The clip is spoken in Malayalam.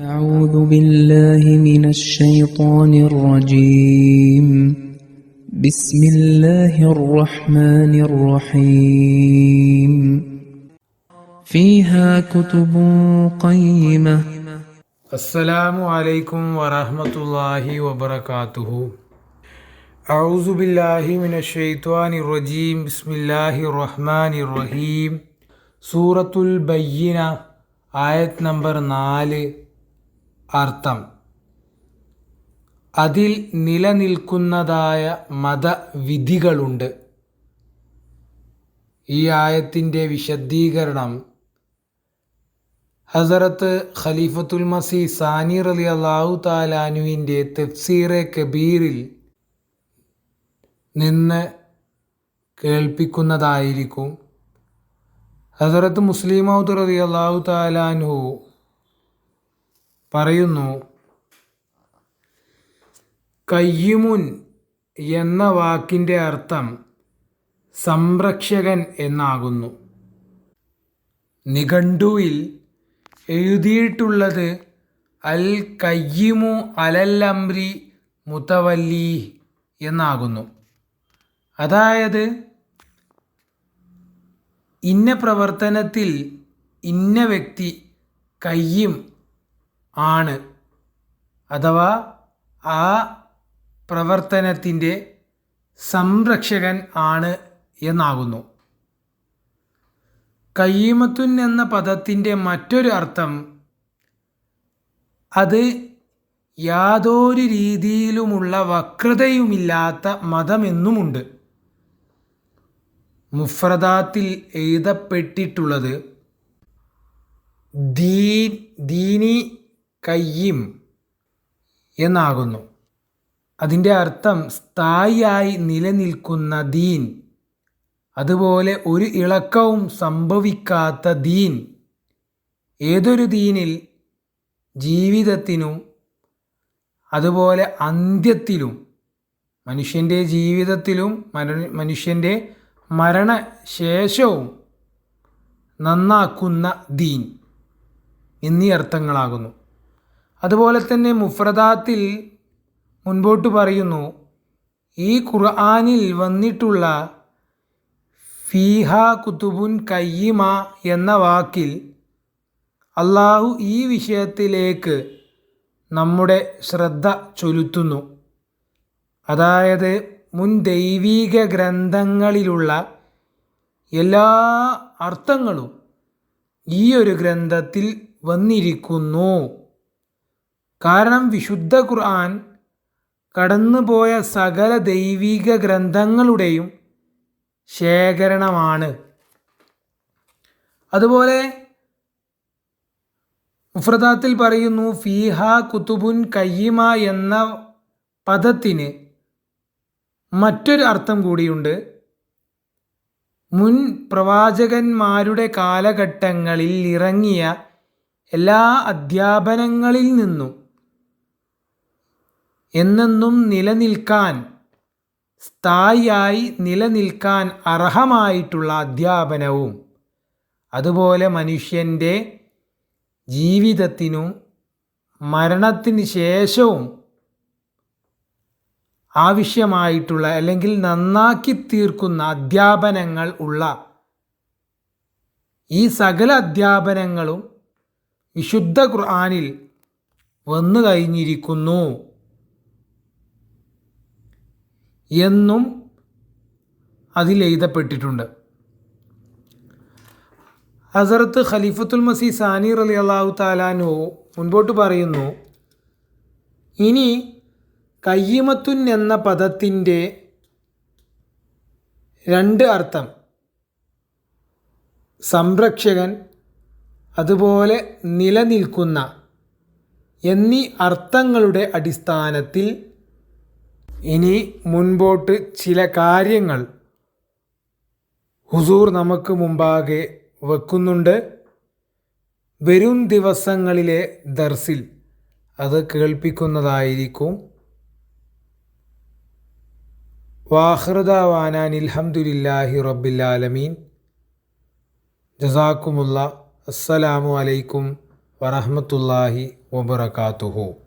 أعوذ بالله من الشيطان الرجيم. بسم الله الرحمن الرحيم. فيها كتب قيمة. السلام عليكم ورحمة الله وبركاته. أعوذ بالله من الشيطان الرجيم. بسم الله الرحمن الرحيم. سورة البينة آية نمبر 4 അർത്ഥം. അതിൽ നിലനിൽക്കുന്നതായ മതവിധികളുണ്ട്. ഈ ആയത്തിന്റെ വിശദീകരണം ഹസരത്ത് ഖലീഫത്തുൽ മസി സാനി അലി അള്ളാഹു താലാനുവിന്റെ തഫ്സീറെ കബീറിൽ നിന്ന് കേൾപ്പിക്കുന്നതായിരിക്കും. ഹസരത്ത് മുസ്ലിമൗദ് അലി അള്ളാഹു താലാൻഹു പറയുന്നു. കയ്യുമുൻ എന്ന വാക്കിന്റെ അർത്ഥം സംരക്ഷകൻ എന്നാകുന്നു. നിഘണ്ടുവിൽ എഴുതിയിട്ടുള്ളത് അൽ കയ്യിമു അലല്ലംരി മുത്തവല്ലി എന്നാകുന്നു. അതായത് ഇന്ന പ്രവർത്തനത്തിൽ ഇന്ന വ്യക്തി കയ്യും ആണ്. അഥവാ ആ പ്രവർത്തനത്തിന്റെ സംരക്ഷകൻ ആണ് എന്നാകുന്നു. കയ്യമത്തുൻ എന്ന പദത്തിന്റെ മറ്റൊരു അർത്ഥം അത് യാതൊരു രീതിയിലുമുള്ള വക്രതയുമില്ലാത്ത മതമെന്നുമുണ്ട്. മുഫ്രദാത്തിൽ എഴുതപ്പെട്ടിട്ടുള്ളത് ദീൻ ദീനി കയ്യും എന്നാകുന്നു. അതിന്റെ അർത്ഥം സ്ഥായിയായി നിലനിൽക്കുന്ന ദീൻ. അതുപോലെ ഒരു ഇളക്കവും സംഭവിക്കാത്ത ദീൻ. ഏതൊരു ദീനിൽ ജീവിതത്തിനും അതുപോലെ അന്ത്യത്തിലും മനുഷ്യന്റെ ജീവിതത്തിലും മനുഷ്യന്റെ മരണശേഷവും നന്നാക്കുന്ന ദീൻ എന്നീ അർത്ഥങ്ങളാകുന്നു. അതുപോലെ തന്നെ മുഫ്രദാത്തിൽ മുൻപോട്ട് പറയുന്നു ഈ ഖുർആാനിൽ വന്നിട്ടുള്ള ഫീഹ കുത്തുബുൻ കയ്യിമ എന്ന വാക്കിൽ അള്ളാഹു ഈ വിഷയത്തിലേക്ക് നമ്മുടെ ശ്രദ്ധ ചൊലുത്തുന്നു. അതായത് മുൻ ദൈവീക ഗ്രന്ഥങ്ങളിലുള്ള എല്ലാ അർത്ഥങ്ങളും ഈ ഒരു ഗ്രന്ഥത്തിൽ വന്നിരിക്കുന്നു. കാരണം വിശുദ്ധ ഖുർആൻ കടന്നുപോയ സകല ദൈവിക ഗ്രന്ഥങ്ങളുടെയും ശേഖരണമാണ്. അതുപോലെ മുഫ്രദാത്തിൽ പറയുന്നു ഫീഹ കുത്തുബുൻ കയ്യിമ എന്ന പദത്തിന് മറ്റൊരു അർത്ഥം കൂടിയുണ്ട്. മുൻ പ്രവാചകന്മാരുടെ കാലഘട്ടങ്ങളിൽ ഇറങ്ങിയ എല്ലാ അധ്യാപനങ്ങളിൽ നിന്നും എന്നെന്നും നിലനിൽക്കാൻ സ്ഥായിയായി നിലനിൽക്കാൻ അർഹമായിട്ടുള്ള അധ്യാപനവും അതുപോലെ മനുഷ്യന്റെ ജീവിതത്തിനും മരണത്തിന് ശേഷവും ആവശ്യമായിട്ടുള്ള അല്ലെങ്കിൽ നന്നാക്കി തീർക്കുന്ന അധ്യാപനങ്ങൾ ഉള്ള ഈ സകല അധ്യാപനങ്ങളും വിശുദ്ധ ഖുർആാനിൽ വന്നു കഴിഞ്ഞിരിക്കുന്നു. എന്നും അതിലെഴുതപ്പെട്ടിട്ടുണ്ട് ഹസറത്ത് ഖലീഫത്തുൽ മസി സാനിർ അലി അള്ളാഹു താലാനു മുൻപോട്ട് പറയുന്നു ഇനി കയ്യമത്തുൻ എന്ന പദത്തിന്റെ രണ്ട് അർത്ഥം സംരക്ഷകൻ അതുപോലെ നിലനിൽക്കുന്ന എന്നീ അർത്ഥങ്ങളുടെ അടിസ്ഥാനത്തിൽ ഇനി മുൻപോട്ട് ചില കാര്യങ്ങൾ ഹുസൂർ നമുക്ക് മുമ്പാകെ വെക്കുന്നുണ്ട്. വരും ദിവസങ്ങളിലെ ദർസിൽ അത് കേൾപ്പിക്കുന്നതായിരിക്കും. വാഹൃദാവാനാൻ ഇൽഹമുല്ലാഹി റബ്ബില്ലാലമീൻ ജസാക്കുമുള്ള. അസ്സലാമു അലൈക്കും വറഹമത്തല്ലാഹി വബർക്കാത്തുഹു